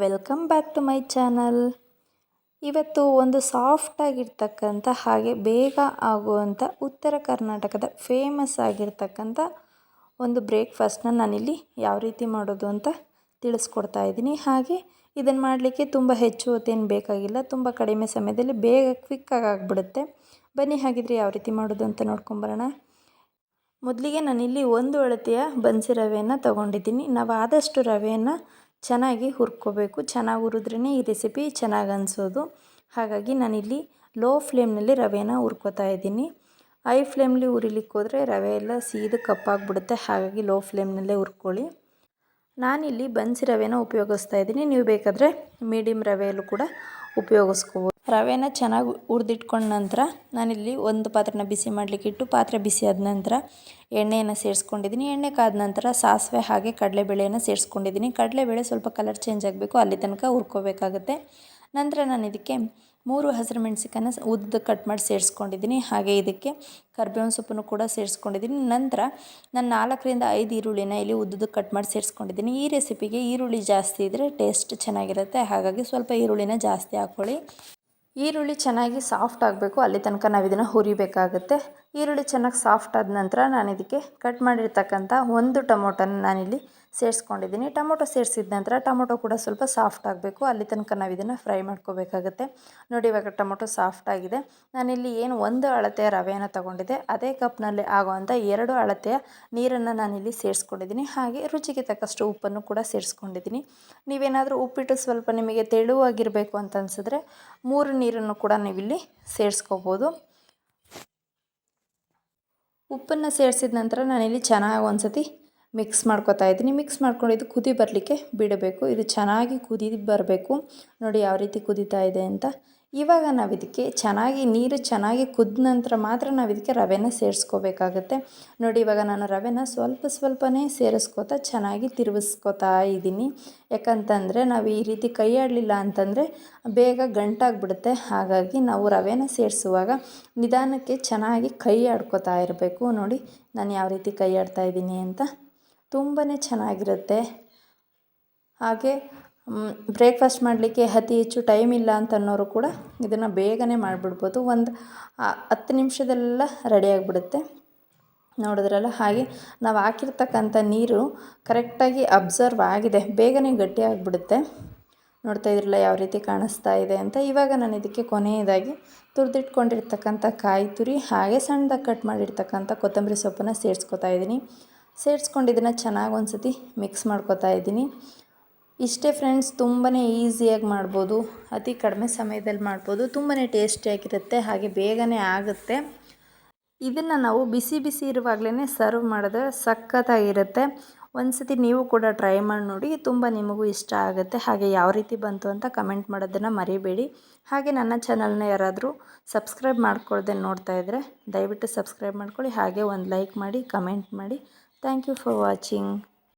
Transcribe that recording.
Welcome back to my channel. ಇವತ್ತು ಒಂದು ಸಾಫ್ಟಾಗಿರ್ತಕ್ಕಂಥ ಹಾಗೆ ಬೇಗ ಆಗುವಂಥ ಉತ್ತರ ಕರ್ನಾಟಕದ ಫೇಮಸ್ ಆಗಿರ್ತಕ್ಕಂಥ ಒಂದು ಬ್ರೇಕ್ಫಾಸ್ಟ್ನ ನಾನಿಲ್ಲಿ ಯಾವ ರೀತಿ ಮಾಡೋದು ಅಂತ ತಿಳಿಸ್ಕೊಡ್ತಾ ಇದ್ದೀನಿ. ಹಾಗೆ ಇದನ್ನು ಮಾಡಲಿಕ್ಕೆ ತುಂಬ ಹೆಚ್ಚು ಹೊತ್ತೇನು ಬೇಕಾಗಿಲ್ಲ. ತುಂಬ ಕಡಿಮೆ ಸಮಯದಲ್ಲಿ ಬೇಗ ಕ್ವಿಕ್ಕಾಗಿ ಆಗಿಬಿಡುತ್ತೆ. ಬನ್ನಿ, ಹಾಗಿದ್ರೆ ಯಾವ ರೀತಿ ಮಾಡೋದು ಅಂತ ನೋಡ್ಕೊಂಬರೋಣ. ಮೊದಲಿಗೆ ನಾನಿಲ್ಲಿ ಒಂದು ಅಳತೆಯ ಬನ್ಸಿ ರವೆಯನ್ನು ತೊಗೊಂಡಿದ್ದೀನಿ. ನಾವು ಆದಷ್ಟು ರವೆಯನ್ನು ಚೆನ್ನಾಗಿ ಹುರ್ಕೋಬೇಕು. ಚೆನ್ನಾಗಿ ಹುರಿದ್ರೇ ಈ ರೆಸಿಪಿ ಚೆನ್ನಾಗಿ ಅನಿಸೋದು. ಹಾಗಾಗಿ ನಾನಿಲ್ಲಿ ಲೋ ಫ್ಲೇಮ್ನಲ್ಲಿ ರವೆನ ಹುರ್ಕೋತಾ ಇದ್ದೀನಿ. ಹೈ ಫ್ಲೇಮ್ಲಿ ಹುರಿಲಿಕ್ಕೆ ಹೋದರೆ ರವೆ ಎಲ್ಲ ಸೀದ ಕಪ್ಪಾಗಿಬಿಡುತ್ತೆ. ಹಾಗಾಗಿ ಲೋ ಫ್ಲೇಮ್ನಲ್ಲೇ ಹುರ್ಕೊಳ್ಳಿ. ನಾನಿಲ್ಲಿ ಬನ್ಸಿ ರವೆನ ಉಪಯೋಗಿಸ್ತಾ ಇದ್ದೀನಿ. ನೀವು ಬೇಕಾದರೆ ಮೀಡಿಯಮ್ ರವೆಯಲ್ಲೂ ಕೂಡ ಉಪಯೋಗಿಸ್ಕೋಬೋದು. ರವೆನ ಚೆನ್ನಾಗಿ ಹುರಿದಿಟ್ಕೊಂಡ ನಂತರ ನಾನಿಲ್ಲಿ ಒಂದು ಪಾತ್ರೆನ ಬಿಸಿ ಮಾಡಲಿಕ್ಕೆ ಇಟ್ಟು ಪಾತ್ರೆ ಬಿಸಿ ಆದ ನಂತರ ಎಣ್ಣೆಯನ್ನು ಸೇರಿಸ್ಕೊಂಡಿದ್ದೀನಿ. ಎಣ್ಣೆ ಕಾದ ನಂತರ ಸಾಸಿವೆ ಹಾಗೆ ಕಡಲೆಬೇಳೆಯನ್ನು ಸೇರಿಸ್ಕೊಂಡಿದ್ದೀನಿ. ಕಡಲೆಬೇಳೆ ಸ್ವಲ್ಪ ಕಲರ್ ಚೇಂಜ್ ಆಗಬೇಕು, ಅಲ್ಲಿ ತನಕ ಹುರ್ಕೋಬೇಕಾಗುತ್ತೆ. ನಂತರ ನಾನು ಇದಕ್ಕೆ ಮೂರು ಹಸಿರು ಮೆಣಸಿಕಾಯನ್ನ ಉದ್ದ ಕಟ್ ಮಾಡಿ ಸೇರಿಸ್ಕೊಂಡಿದ್ದೀನಿ. ಹಾಗೆ ಇದಕ್ಕೆ ಕರ್ಬೇವಿನ ಸೊಪ್ಪನ್ನು ಕೂಡ ಸೇರಿಸ್ಕೊಂಡಿದ್ದೀನಿ. ನಂತರ ನಾನು ನಾಲ್ಕರಿಂದ ಐದು ಈರುಳ್ಳಿನ ಇಲ್ಲಿ ಉದ್ದದ ಕಟ್ ಮಾಡಿ ಸೇರಿಸ್ಕೊಂಡಿದ್ದೀನಿ. ಈ ರೆಸಿಪಿಗೆ ಈರುಳ್ಳಿ ಜಾಸ್ತಿ ಇದ್ದರೆ ಟೇಸ್ಟ್ ಚೆನ್ನಾಗಿರುತ್ತೆ. ಹಾಗಾಗಿ ಸ್ವಲ್ಪ ಈರುಳ್ಳಿನ ಜಾಸ್ತಿ ಹಾಕ್ಕೊಳ್ಳಿ ಈರುಳ್ಳಿ ಚೆನ್ನಾಗಿ ಸಾಫ್ಟ್ ಆಗಬೇಕು ಅಲ್ಲಿ ತನಕ ನಾವು ಇದನ್ನು ಹುರಿಬೇಕಾಗುತ್ತೆ. ಈರುಳ್ಳಿ ಚೆನ್ನಾಗಿ ಸಾಫ್ಟ್ ಆದ ನಂತರ ನಾನು ಇದಕ್ಕೆ ಕಟ್ ಮಾಡಿರ್ತಕ್ಕಂಥ ಒಂದು ಟೊಮೊಟೊನ ನಾನಿಲ್ಲಿ ಸೇರಿಸ್ಕೊಂಡಿದ್ದೀನಿ. ಟೊಮೊಟೊ ಸೇರಿಸಿದ ನಂತರ ಟೊಮೊಟೊ ಕೂಡ ಸ್ವಲ್ಪ ಸಾಫ್ಟ್ ಆಗಬೇಕು. ಅಲ್ಲಿ ತನಕ ನಾವು ಇದನ್ನು ಫ್ರೈ ಮಾಡ್ಕೋಬೇಕಾಗುತ್ತೆ. ನೋಡಿ ಇವಾಗ ಟೊಮೊಟೊ ಸಾಫ್ಟ್ ಆಗಿದೆ. ನಾನಿಲ್ಲಿ ಏನು ಒಂದು ಅಳತೆಯ ರವೆಯನ್ನು ತೊಗೊಂಡಿದ್ದೆ. ಅದೇ ಕಪ್ನಲ್ಲಿ ಆಗುವಂಥ ಎರಡು ಅಳತೆಯ ನೀರನ್ನು ನಾನಿಲ್ಲಿ ಸೇರಿಸ್ಕೊಂಡಿದ್ದೀನಿ. ಹಾಗೆ ರುಚಿಗೆ ತಕ್ಕಷ್ಟು ಉಪ್ಪನ್ನು ಕೂಡ ಸೇರಿಸ್ಕೊಂಡಿದ್ದೀನಿ. ನೀವೇನಾದರೂ ಉಪ್ಪಿಟ್ಟು ಸ್ವಲ್ಪ ನಿಮಗೆ ತೆಳುವಾಗಿರಬೇಕು ಅಂತ ಅನಿಸಿದ್ರೆ ಮೂರು ನೀರನ್ನು ಕೂಡ ನೀವಿಲ್ಲಿ ಸೇರಿಸ್ಕೋಬೋದು. ಉಪ್ಪನ್ನು ಸೇರಿಸಿದ ನಂತರ ನಾನಿಲ್ಲಿ ಚೆನ್ನಾಗಿ ಒಂದು ಸತಿ ಮಿಕ್ಸ್ ಮಾಡ್ಕೊತಾ ಇದ್ದೀನಿ. ಮಿಕ್ಸ್ ಮಾಡ್ಕೊಂಡು ಇದು ಕುದಿ ಬರಲಿಕ್ಕೆ ಬಿಡಬೇಕು. ಇದು ಚೆನ್ನಾಗಿ ಕುದಿ ಬರಬೇಕು. ನೋಡಿ ಯಾವ ರೀತಿ ಕುದೀತಾ ಇದೆ ಅಂತ. ಇವಾಗ ನಾವು ಇದಕ್ಕೆ ಚೆನ್ನಾಗಿ, ನೀರು ಚೆನ್ನಾಗಿ ಕುದ್ದ ನಂತರ ಮಾತ್ರ ನಾವು ಇದಕ್ಕೆ ರವೆನ ಸೇರಿಸ್ಕೋಬೇಕಾಗತ್ತೆ. ನೋಡಿ, ಇವಾಗ ನಾನು ರವೆನ ಸ್ವಲ್ಪ ಸ್ವಲ್ಪನೇ ಸೇರಿಸ್ಕೋತಾ ಚೆನ್ನಾಗಿ ತಿರುಗಿಸ್ಕೋತಾ ಇದ್ದೀನಿ. ಯಾಕಂತಂದರೆ ನಾವು ಈ ರೀತಿ ಕೈ ಆಡಲಿಲ್ಲ ಅಂತಂದರೆ ಬೇಗ ಗಂಟಾಗ್ಬಿಡುತ್ತೆ. ಹಾಗಾಗಿ ನಾವು ರವೆನ ಸೇರಿಸುವಾಗ ನಿಧಾನಕ್ಕೆ ಚೆನ್ನಾಗಿ ಕೈ ಆಡ್ಕೋತಾ ಇರಬೇಕು. ನೋಡಿ, ನಾನು ಯಾವ ರೀತಿ ಕೈ ಆಡ್ತಾ ಇದ್ದೀನಿ ಅಂತ. ತುಂಬಾ ಚೆನ್ನಾಗಿರುತ್ತೆ. ಹಾಗೆ ಬ್ರೇಕ್ಫಾಸ್ಟ್ ಮಾಡಲಿಕ್ಕೆ ಅತಿ ಹೆಚ್ಚು ಟೈಮ್ ಇಲ್ಲ ಅಂತ ಅನ್ನೋರು ಕೂಡ ಇದನ್ನು ಬೇಗನೆ ಮಾಡಿಬಿಡ್ಬೋದು. ಒಂದು ಹತ್ತು ನಿಮಿಷದಲ್ಲೆಲ್ಲ ರೆಡಿ ಆಗಿಬಿಡುತ್ತೆ. ನೋಡಿದ್ರಲ್ಲ? ಹಾಗೆ ನಾವು ಹಾಕಿರ್ತಕ್ಕಂಥ ನೀರು ಕರೆಕ್ಟಾಗಿ ಅಬ್ಸರ್ವ್ ಆಗಿದೆ. ಬೇಗನೆ ಗಟ್ಟಿ ಆಗಿಬಿಡುತ್ತೆ. ನೋಡ್ತಾ ಇದ್ರಲ್ಲ ಯಾವ ರೀತಿ ಕಾಣಿಸ್ತಾ ಇದೆ ಅಂತ. ಇವಾಗ ನಾನು ಇದಕ್ಕೆ ಕೊನೆಯದಾಗಿ ತುರಿದಿಟ್ಕೊಂಡಿರ್ತಕ್ಕಂಥ ಕಾಯಿ ತುರಿ, ಹಾಗೆ ಸಣ್ಣದಾಗಿ ಕಟ್ ಮಾಡಿರ್ತಕ್ಕಂಥ ಕೊತ್ತಂಬರಿ ಸೊಪ್ಪನ್ನು ಸೇರಿಸ್ಕೊತಾ ಇದ್ದೀನಿ. ಸೇರಿಸ್ಕೊಂಡು ಇದನ್ನು ಚೆನ್ನಾಗಿ ಒಂದು ಸತಿ ಮಿಕ್ಸ್ ಮಾಡ್ಕೊತಾ ಇದ್ದೀನಿ. ಇಷ್ಟೇ ಫ್ರೆಂಡ್ಸ್ ತುಂಬಾ ಈಸಿಯಾಗಿ ಮಾಡ್ಬೋದು. ಅತಿ ಕಡಿಮೆ ಸಮಯದಲ್ಲಿ ಮಾಡ್ಬೋದು. ತುಂಬಾ ಟೇಸ್ಟಿಯಾಗಿರುತ್ತೆ ಹಾಗೆ ಬೇಗನೆ ಆಗುತ್ತೆ. ಇದನ್ನು ನಾವು ಬಿಸಿ ಬಿಸಿ ಇರುವಾಗಲೇ ಸರ್ವ್ ಮಾಡಿದ್ರೆ ಸಖತ್ತಾಗಿರುತ್ತೆ. ಒಂದು ಸತಿ ನೀವು ಕೂಡ ಟ್ರೈ ಮಾಡಿ ನೋಡಿ, ತುಂಬ ನಿಮಗೂ ಇಷ್ಟ ಆಗುತ್ತೆ. ಹಾಗೆ ಯಾವ ರೀತಿ ಬಂತು ಅಂತ ಕಮೆಂಟ್ ಮಾಡೋದನ್ನು ಮರಿಬೇಡಿ. ಹಾಗೆ ನನ್ನ ಚಾನಲ್ನ ಯಾರಾದರೂ ಸಬ್ಸ್ಕ್ರೈಬ್ ಮಾಡ್ಕೊಳ್ದೆ ನೋಡ್ತಾ ಇದ್ದರೆ ದಯವಿಟ್ಟು ಸಬ್ಸ್ಕ್ರೈಬ್ ಮಾಡ್ಕೊಳ್ಳಿ. ಹಾಗೆ ಒಂದು ಲೈಕ್ ಮಾಡಿ ಕಮೆಂಟ್ ಮಾಡಿ. Thank you for watching